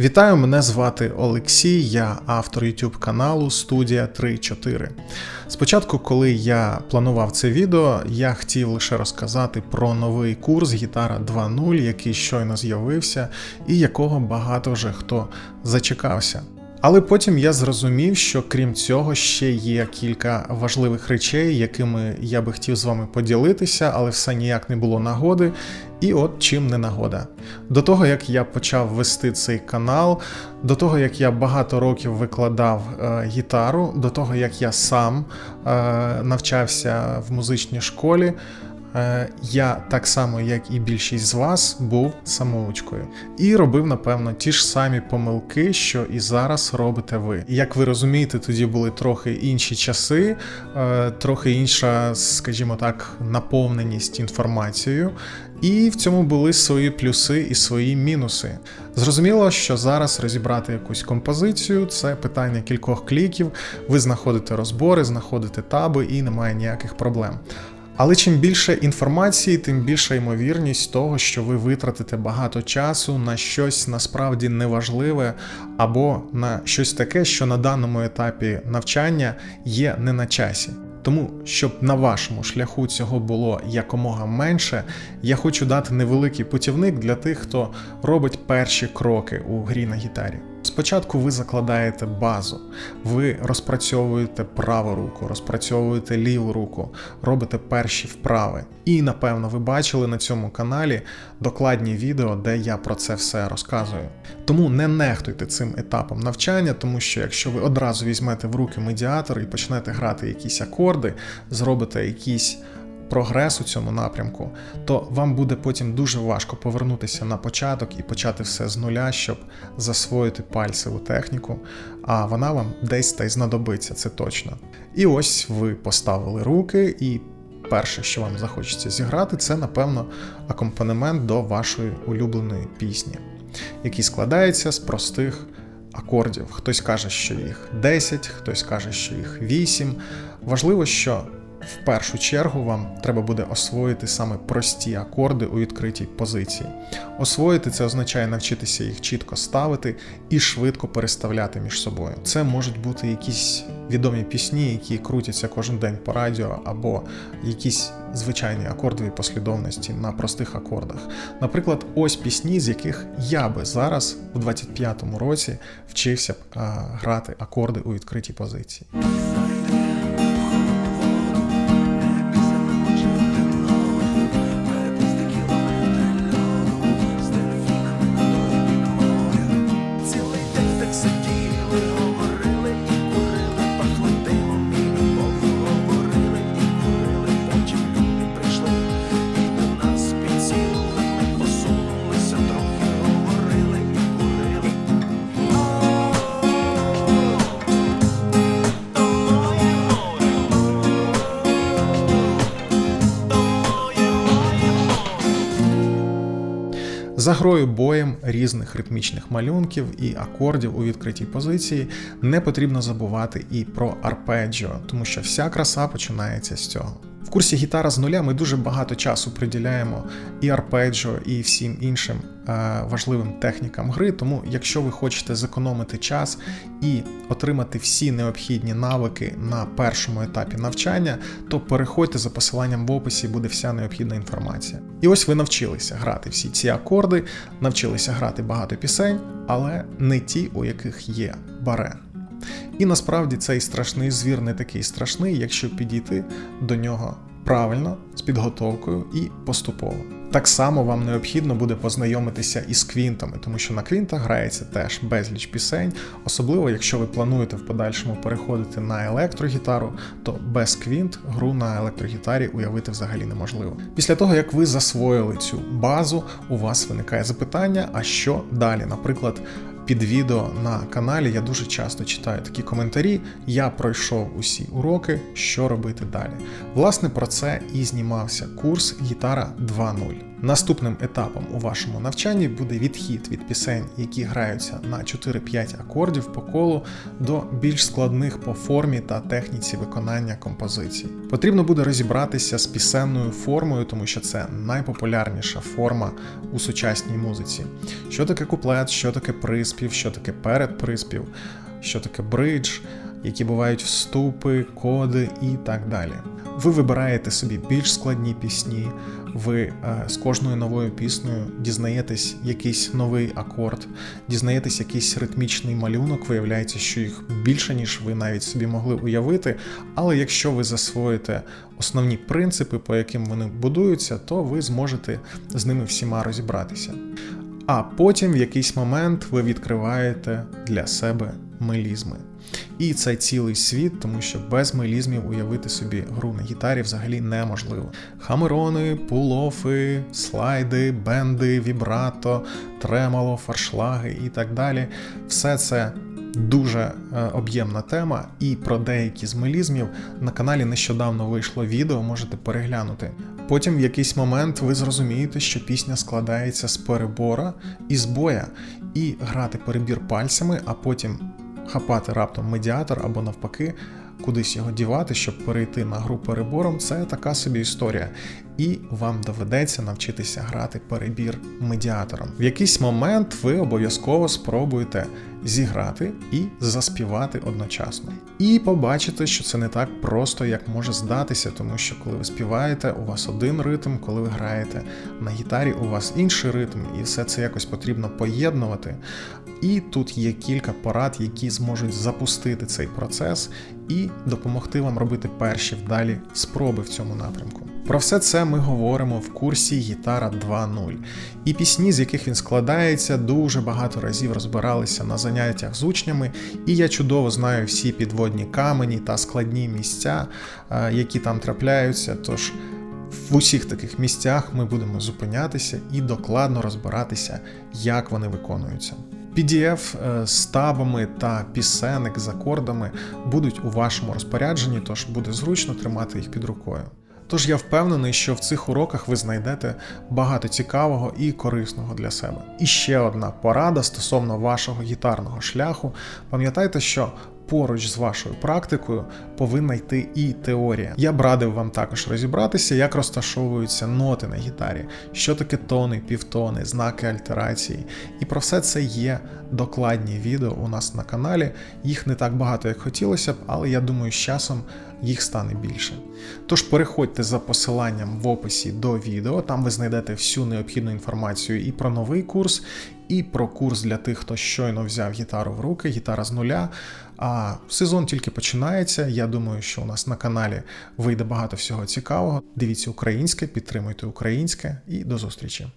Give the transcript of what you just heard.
Вітаю, мене звати Олексій, я автор YouTube каналу Студія 3.4. Спочатку, коли я планував це відео, я хотів лише розказати про новий курс Гітара 2.0, який щойно з'явився, і якого багато вже хто зачекався. Але потім я зрозумів, що крім цього ще є кілька важливих речей, якими я би хотів з вами поділитися, але все ніяк не було нагоди. І от чим не нагода. До того як я почав вести цей канал, до того як я багато років викладав е, гітару, до того як я сам е, навчався в музичній школі. Е, Я так само, як і більшість з вас, був самоучкою і робив, напевно, ті ж самі помилки, що і зараз робите ви. Як ви розумієте, тоді були трохи інші часи, е, трохи інша, скажімо так, наповненість інформацією. І в цьому були свої плюси і свої мінуси. Зрозуміло, що зараз розібрати якусь композицію це питання кількох кліків. Ви знаходите розбори, знаходите таби і немає ніяких проблем. Але чим більше інформації, тим більша ймовірність того, що ви витратите багато часу на щось насправді неважливе, або на щось таке, що на даному етапі навчання є не на часі. Тому, щоб на вашому шляху цього було якомога менше, я хочу дати невеликий путівник для тих, хто робить перші кроки у грі на гітарі. Спочатку ви закладаєте базу, ви розпрацьовуєте праву руку, розпрацьовуєте ліву руку, робите перші вправи. І напевно ви бачили на цьому каналі докладні відео, де я про це все розказую. Тому не нехтуйте цим етапом навчання, тому що якщо ви одразу візьмете в руки медіатор і почнете грати якісь акорди, зробите якісь прогрес у цьому напрямку, то вам буде потім дуже важко повернутися на початок і почати все з нуля, щоб засвоїти пальцеву техніку, а вона вам десь та й знадобиться, це точно. І ось ви поставили руки, і перше, що вам захочеться зіграти, це, напевно, акомпанемент до вашої улюбленої пісні, який складається з простих. Акордів. Хтось каже, що їх 10, хтось каже, що їх 8. Важливо, що в першу чергу вам треба буде освоїти саме прості акорди у відкритій позиції. Освоїти це означає навчитися їх чітко ставити і швидко переставляти між собою. Це можуть бути якісь відомі пісні, які крутяться кожен день по радіо, або якісь звичайні акордові послідовності на простих акордах. Наприклад, ось пісні, з яких я би зараз, в 25-му році, вчився б а, грати акорди у відкритій позиції. За грою боєм різних ритмічних малюнків і акордів у відкритій позиції не потрібно забувати і про арпеджіо, тому що вся краса починається з цього. В курсі гітара з нуля ми дуже багато часу приділяємо і арпеджіо, і всім іншим е, важливим технікам гри. Тому, якщо ви хочете зекономити час і отримати всі необхідні навики на першому етапі навчання, то переходьте за посиланням в описі, буде вся необхідна інформація. І ось ви навчилися грати всі ці акорди, навчилися грати багато пісень, але не ті, у яких є баре. І насправді цей страшний звір не такий страшний, якщо підійти до нього правильно, з підготовкою і поступово. Так само вам необхідно буде познайомитися із квінтами, тому що на квінтах грається теж безліч пісень, особливо якщо ви плануєте в подальшому переходити на електрогітару, то без квінт гру на електрогітарі уявити взагалі неможливо. Після того, як ви засвоїли цю базу, у вас виникає запитання, а що далі? Наприклад, під відео на каналі я дуже часто читаю такі коментарі. Я пройшов усі уроки, що робити далі. Власне, про це і знімався курс Гітара 2.0. Наступним етапом у вашому навчанні буде відхід від пісень, які граються на 4-5 акордів по колу, до більш складних по формі та техніці виконання композицій. Потрібно буде розібратися з пісенною формою, тому що це найпопулярніша форма у сучасній музиці. Що таке куплет, що таке приспів, що таке передприспів, що таке бридж, які бувають вступи, коди і так далі. Ви вибираєте собі більш складні пісні, ви е, з кожною новою піснею дізнаєтесь якийсь новий акорд, дізнаєтесь якийсь ритмічний малюнок, виявляється, що їх більше, ніж ви навіть собі могли уявити. Але якщо ви засвоїте основні принципи, по яким вони будуються, то ви зможете з ними всіма розібратися. А потім в якийсь момент ви відкриваєте для себе мелізми. І це цілий світ, тому що без мелізмів уявити собі гру на гітарі взагалі неможливо. Хамерони, пулофи, слайди, бенди, вібрато, тремоло, фаршлаги і так далі. Все це дуже е, об'ємна тема, і про деякі з мелізмів на каналі нещодавно вийшло відео, можете переглянути. Потім в якийсь момент ви зрозумієте, що пісня складається з перебора і з боя, і грати перебір пальцями, а потім хапати раптом медіатор або навпаки. Кудись його дівати, щоб перейти на гру перебором, це така собі історія. І вам доведеться навчитися грати перебір медіатором. В якийсь момент ви обов'язково спробуєте зіграти і заспівати одночасно. І побачите, що це не так просто, як може здатися, тому що коли ви співаєте, у вас один ритм, коли ви граєте на гітарі, у вас інший ритм, і все це якось потрібно поєднувати. І тут є кілька порад, які зможуть запустити цей процес і допомогти вам робити перші вдалі спроби в цьому напрямку. Про все це ми говоримо в курсі Гітара 2.0. І пісні, з яких він складається, дуже багато разів розбиралися на заняттях з учнями, і я чудово знаю всі підводні камені та складні місця, е, які там трапляються. Тож в усіх таких місцях ми будемо зупинятися і докладно розбиратися, як вони виконуються. PDF е, з табами та пісенник з акордами будуть у вашому розпорядженні, тож буде зручно тримати їх під рукою. Тож я впевнений, що в цих уроках ви знайдете багато цікавого і корисного для себе. І ще одна порада стосовно вашого гітарного шляху. Пам'ятайте, що поруч з вашою практикою повинна йти і теорія. Я б радив вам також розібратися, як розташовуються ноти на гітарі, що таке тони, півтони, знаки альтерації. І про все це є докладні відео у нас на каналі. Їх не так багато, як хотілося б, але я думаю, з часом їх стане більше. Тож переходьте за посиланням в описі до відео, там ви знайдете всю необхідну інформацію і про новий курс, і про курс для тих, хто щойно взяв гітару в руки, гітара з нуля. А сезон тільки починається. Я думаю, що у нас на каналі вийде багато всього цікавого. Дивіться українське, підтримуйте українське і до зустрічі!